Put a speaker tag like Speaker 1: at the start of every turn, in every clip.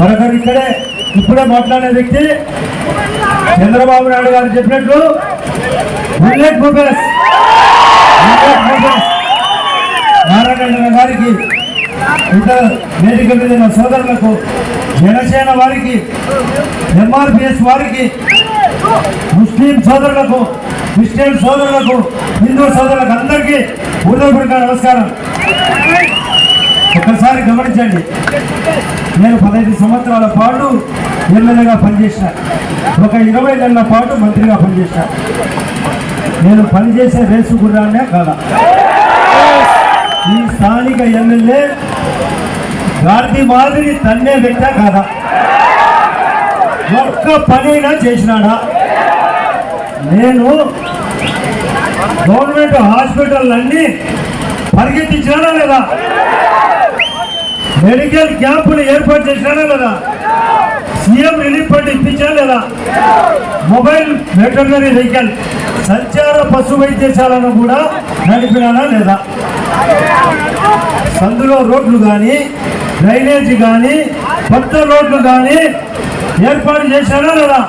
Speaker 1: మరొకరు ఇక్కడే ఇప్పుడే మాట్లాడే వ్యక్తి చంద్రబాబు నాయుడు గారు చెప్పినట్లు బుల్లెట్ భూపేష్ బుల్లెట్ భూపేష్ నారాయణ గారికి ఇతర వేదిక మీద సోదరులకు జనసేన వారికి ఎంఆర్పిఎస్ వారికి ముస్లిం సోదరులకు క్రిస్టియన్ సోదరులకు హిందూ సోదరులకు అందరికీ హృదయపూర్వక నమస్కారం. ఒక్కసారి గమనించండి. నేను పదహైదు సంవత్సరాల పాటు ఎమ్మెల్యేగా పనిచేసిన. ఒక ఇరవై నెలల పాటు మంత్రిగా పనిచేసిన. నేను పనిచేసే రేసు గుర్రాన్నే కాదా ఈ స్థానిక ఎమ్మెల్యే గాంధీ మాదిరి తన్నే వ్యక్తా కాదా. ఒక్క పనైనా చేసినాడా? నేను గవర్నమెంట్ హాస్పిటల్ అన్ని పరిగెత్తించినా లేదా? మెడికల్ క్యాంపులు ఏర్పాటు చేశారా లేదా? సీఎం రిలీఫ్ ఫండ్ ఇప్పించారా లేదా? మొబైల్ వెటర్నరీ వెహికల్ సంచార పశు వైద్యశాలను కూడా నడిపినారా లేదా? సందులో రోడ్లు కానీ డ్రైనేజీ కానీ కొత్త రోడ్లు కానీ ఏర్పాటు చేశారా లేదా?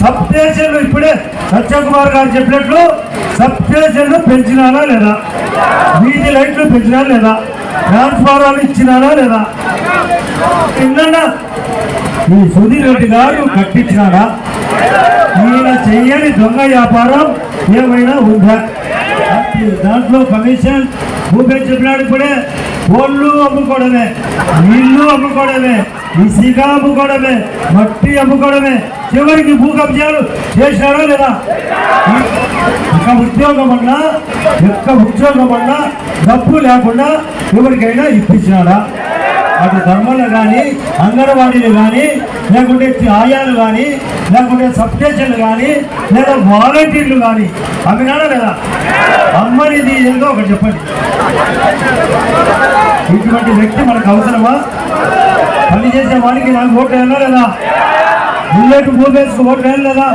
Speaker 1: సబ్ స్టేషన్లు ఇప్పుడే సత్యకుమార్ గారు చెప్పినట్లు సబ్ స్టేషన్లు పెంచినారా లేదా? వీటి లైట్లు పెంచినారా లేదా? ట్రాన్స్ఫార్మర్లు ఇచ్చినారా లేదా? విన్నాడా ఈ సుధీర్ రెడ్డి గారు కట్టించినాడా? ఈయన చెయ్యని దొంగ వ్యాపారం ఏమైనా ఉందా? దాంట్లో కమిషన్ భూపేష్ చెప్పినాడు ఇప్పుడే. కోళ్ళు అమ్ముకోవడమే ఇల్లు అమ్ముకోవడమే. ఇసుక అమ్ముకోవడమే మట్టి అమ్ముకోవడమే చివరికి భూ కబ్జాలు చేశాడా లేదా? ఒక ఉద్యోగం అన్నా యొక్క ఉద్యోగం అన్నా డబ్బు లేకుండా ఎవరికైనా ఇప్పించినాడా? అటు ధర్మంలో కానీ అంగన్వాడీలు కానీ లేకుంటే ఆయాలు కానీ లేకుంటే సబ్ స్టేషన్లు కానీ లేదా వాలంటీర్లు కానీ అమ్మినాడా లేదా? అమ్మనిది ఏదో ఒకటి చెప్పండి. ఇటువంటి వ్యక్తి మనకు అవసరమా? పని చేసే వాడికి నాకు ఓట్లు వేయాలా లేదా? బుల్లెట్ భూపేష్కి ఓట్లు వేయాలి